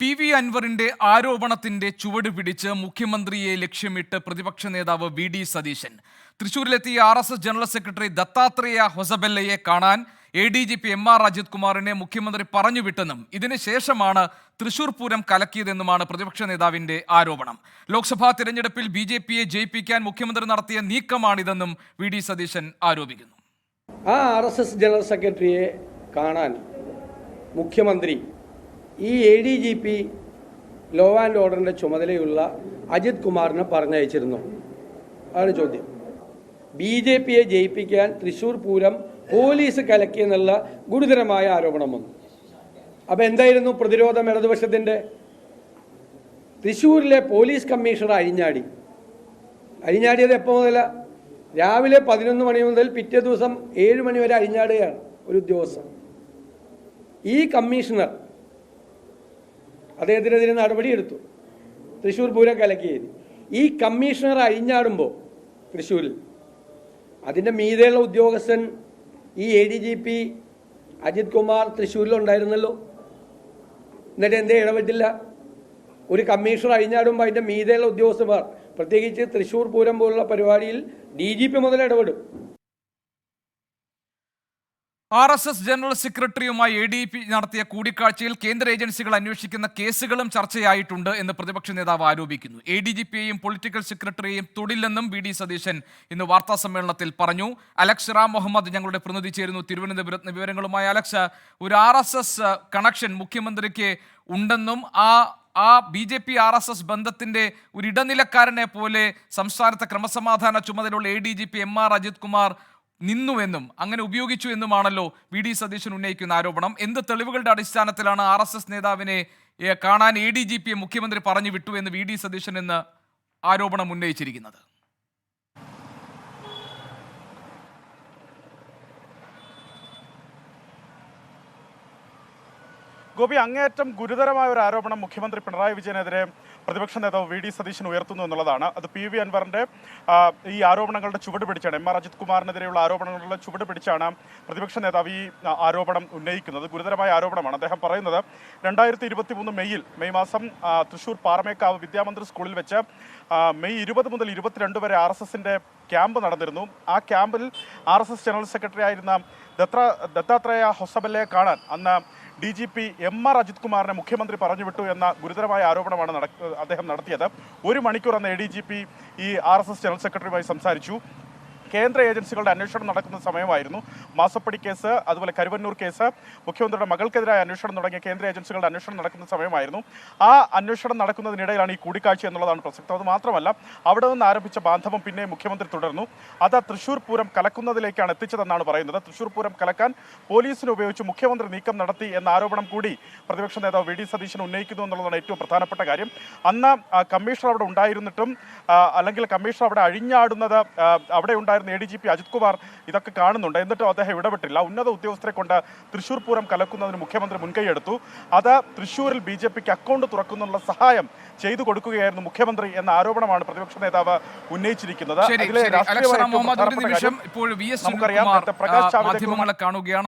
P V അൻവറിന്റെ ആരോപണത്തിന്റെ ചുവട് പിടിച്ച് മുഖ്യമന്ത്രിയെ ലക്ഷ്യമിട്ട് പ്രതിപക്ഷ നേതാവ് V D Satheesan. തൃശൂരിലെത്തിയ R S S general secretary Dattatreya Hosabale കാണാൻ A D G P M R Ajith കുമാറിനെ മുഖ്യമന്ത്രി പറഞ്ഞുവിട്ടെന്നും വിട്ടെന്നും ശേഷമാണ് തൃശൂർ പൂരം കലക്കിയതെന്നുമാണ് പ്രതിപക്ഷ നേതാവിന്റെ ആരോപണം. ലോക്സഭാ തിരഞ്ഞെടുപ്പിൽ ബി ജെ പിയെ ജയിപ്പിക്കാൻ മുഖ്യമന്ത്രി നടത്തിയ നീക്കമാണിതെന്നും വി ഡി സതീശൻ ആരോപിക്കുന്നു. ആ ആർ എസ് എസ് ജനറൽ സെക്രട്ടറിയെ കാണാൻ മുഖ്യമന്ത്രി ഈ A D G P law and ഓർഡറിന്റെ ചുമതലയുള്ള അജിത് കുമാറിനെ പറഞ്ഞയച്ചിരുന്നു. അതാണ് ചോദ്യം. ബി ജെ പിയെ ജയിപ്പിക്കാൻ തൃശൂർ പൂരം പോലീസ് കലക്കിയെന്നുള്ള ഗുരുതരമായ ആരോപണം വന്നു. അപ്പോൾ എന്തായിരുന്നു പ്രതിരോധം ഇടതുപക്ഷത്തിന്റെ തൃശ്ശൂരിലെ പോലീസ് കമ്മീഷണർ അഴിഞ്ഞാടി. അഴിഞ്ഞാടിയത് എപ്പോൾ മുതല? രാവിലെ പതിനൊന്ന് മണി മുതൽ പിറ്റേ ദിവസം ഏഴ് മണി വരെ അഴിഞ്ഞാടുകയാണ് ഒരു ഉദ്യോഗസ്ഥൻ. ഈ കമ്മീഷണർ അദ്ദേഹത്തിനെതിരെ നടപടിയെടുത്തു. തൃശ്ശൂർ പൂരം കലക്കിയത് ഈ കമ്മീഷണർ അഴിഞ്ഞാടുമ്പോൾ തൃശ്ശൂരിൽ അതിന്റെ മീതെയുള്ള ഉദ്യോഗസ്ഥൻ ഈ A D G P Ajith Kumar തൃശ്ശൂരിലുണ്ടായിരുന്നല്ലോ. എന്നിട്ട് എന്തേ ഇടപെട്ടില്ല? ഒരു കമ്മീഷണർ അഴിഞ്ഞാടുമ്പോൾ അതിന്റെ മീതെയുള്ള ഉദ്യോഗസ്ഥന്മാർ പ്രത്യേകിച്ച് തൃശ്ശൂർ പൂരം പോലുള്ള പരിപാടിയിൽ ഡി ജി പി മുതൽ ഇടപെടും. ആർ എസ് എസ് ജനറൽ സെക്രട്ടറിയുമായി എ ഡി പി നടത്തിയ കൂടിക്കാഴ്ചയിൽ കേന്ദ്ര ഏജൻസികൾ അന്വേഷിക്കുന്ന കേസുകളും ചർച്ചയായിട്ടുണ്ട് എന്ന് പ്രതിപക്ഷ നേതാവ് ആരോപിക്കുന്നു. എ ഡി ജി പിയെയും പൊളിറ്റിക്കൽ സെക്രട്ടറിയെയും തൊടില്ലെന്നും വി ഡി സതീശൻ ഇന്ന് വാർത്താ സമ്മേളനത്തിൽ പറഞ്ഞു. അലക്സ് റാം മുഹമ്മദ് ഞങ്ങളുടെ പ്രതിനിധി ചേരുന്നു. തിരുവനന്തപുരത്ത് വിവരങ്ങളുമായി അലക്സ് ഒരു ആർ എസ് എസ് കണക്ഷൻ മുഖ്യമന്ത്രിക്ക് ഉണ്ടെന്നും ആ ആ B J P R S S ബന്ധത്തിന്റെ ഒരു ഇടനിലക്കാരനെ പോലെ സംസ്ഥാനത്തെ ക്രമസമാധാന ചുമതലയുള്ള A D G P M R Ajith Kumar നിന്നുവെന്നും അങ്ങനെ ഉപയോഗിച്ചു എന്നുമാണല്ലോ വി. ഡി. സതീശൻ ഉന്നയിക്കുന്ന ആരോപണം. എന്ത് തെളിവുകളുടെ അടിസ്ഥാനത്തിലാണ് ആർ എസ് എസ് നേതാവിനെ കാണാൻ എ ഡി ജി പിയെ മുഖ്യമന്ത്രി പറഞ്ഞു വിട്ടു എന്ന് വി. ഡി. സതീശൻ എന്ന് ആരോപണം ഉന്നയിച്ചിരിക്കുന്നത്? ഗോപി അങ്ങേയറ്റം ഗുരുതരമായ ഒരു ആരോപണം മുഖ്യമന്ത്രി പിണറായി വിജയനെതിരെ പ്രതിപക്ഷ നേതാവ് വി. ഡി. സതീശൻ ഉയർത്തുന്നു എന്നുള്ളതാണ്. അത് പി. വി. അൻവറിന്റെ ഈ ആരോപണങ്ങളുടെ ചുവട് പിടിച്ചാണ്. എം. ആർ. അജിത് കുമാറിനെതിരെയുള്ള ആരോപണങ്ങളുടെ ചുവട് പിടിച്ചാണ് പ്രതിപക്ഷ നേതാവ് ഈ ആരോപണം ഉന്നയിക്കുന്നത്. ഗുരുതരമായ ആരോപണമാണ്. അദ്ദേഹം പറയുന്നത് രണ്ടായിരത്തി ഇരുപത്തി മൂന്ന് മെയ്യിൽ മെയ് മാസം തൃശൂർ പാറമേക്കാവ് വിദ്യാമന്ത്രി സ്കൂളിൽ വെച്ച് മെയ് ഇരുപത് മുതൽ ഇരുപത്തിരണ്ട് വരെ ആർ എസ് എസിന്റെ ക്യാമ്പ് നടന്നിരുന്നു. ആ ക്യാമ്പിൽ R S S general secretary ആയിരുന്ന ദത്ത ദത്താത്രേയ ഹൊസബല്ലയെ കാണാൻ അന്ന് D G P M R Ajith കുമാറിനെ മുഖ്യമന്ത്രി പറഞ്ഞു വിട്ടു എന്ന ഗുരുതരമായ ആരോപണമാണ് അദ്ദേഹം നടത്തിയത്. ഒരു മണിക്കൂർ അന്ന് എ ഡി ജി പി ഈ ആർ എസ് എസ് ജനറൽ സെക്രട്ടറിയുമായി സംസാരിച്ചു. കേന്ദ്ര ഏജൻസികളുടെ അന്വേഷണം നടക്കുന്ന സമയമായിരുന്നു. മാസപ്പടി കേസ് അതുപോലെ കരുവന്നൂർ കേസ് മുഖ്യമന്ത്രിയുടെ മകൾക്കെതിരായ അന്വേഷണം തുടങ്ങിയ കേന്ദ്ര ഏജൻസികളുടെ അന്വേഷണം നടക്കുന്ന സമയമായിരുന്നു. ആ അന്വേഷണം നടക്കുന്നതിനിടയിലാണ് ഈ കൂടിക്കാഴ്ച എന്നുള്ളതാണ് പ്രസക്തം. അത് മാത്രമല്ല അവിടെ നിന്ന് ആരംഭിച്ച ബാന്ധവം പിന്നെ മുഖ്യമന്ത്രി തുടർന്നു. അത് തൃശൂർ പൂരം കലക്കുന്നതിലേക്കാണ് എത്തിച്ചതെന്നാണ് പറയുന്നത്. തൃശൂർ പൂരം കലക്കാൻ പോലീസിനെ ഉപയോഗിച്ച് മുഖ്യമന്ത്രി നീക്കം നടത്തി എന്ന ആരോപണം കൂടി പ്രതിപക്ഷ നേതാവ് വി ഡി സതീശൻ ഉന്നയിക്കുന്നു എന്നുള്ളതാണ് ഏറ്റവും പ്രധാനപ്പെട്ട കാര്യം. അന്ന് കമ്മീഷണർ അവിടെ ഉണ്ടായിരുന്നിട്ടും അല്ലെങ്കിൽ കമ്മീഷണർ അവിടെ അഴിഞ്ഞാടുന്നത് അവിടെ ഉണ്ടായിരുന്ന A D G P Ajith Kumar ഇതൊക്കെ കാണുന്നുണ്ട്. എന്നിട്ടും അദ്ദേഹം ഇടപെട്ടില്ല. ഉന്നത ഉദ്യോഗസ്ഥരെ കൊണ്ട് തൃശൂർ പൂരം കലക്കുന്നതിന് മുഖ്യമന്ത്രി മുൻകൈയെടുത്തു അത് തൃശൂരിൽ ബി ജെ പിക്ക് അക്കൗണ്ട് തുറക്കുന്നതിനുള്ള സഹായം ചെയ്തു കൊടുക്കുകയായിരുന്നു മുഖ്യമന്ത്രി എന്ന ആരോപണമാണ് പ്രതിപക്ഷ നേതാവ് ഉന്നയിച്ചിരിക്കുന്നത്. അതിലെ നമുക്കറിയാം. പ്രകാശ് കാണുകയാണ്.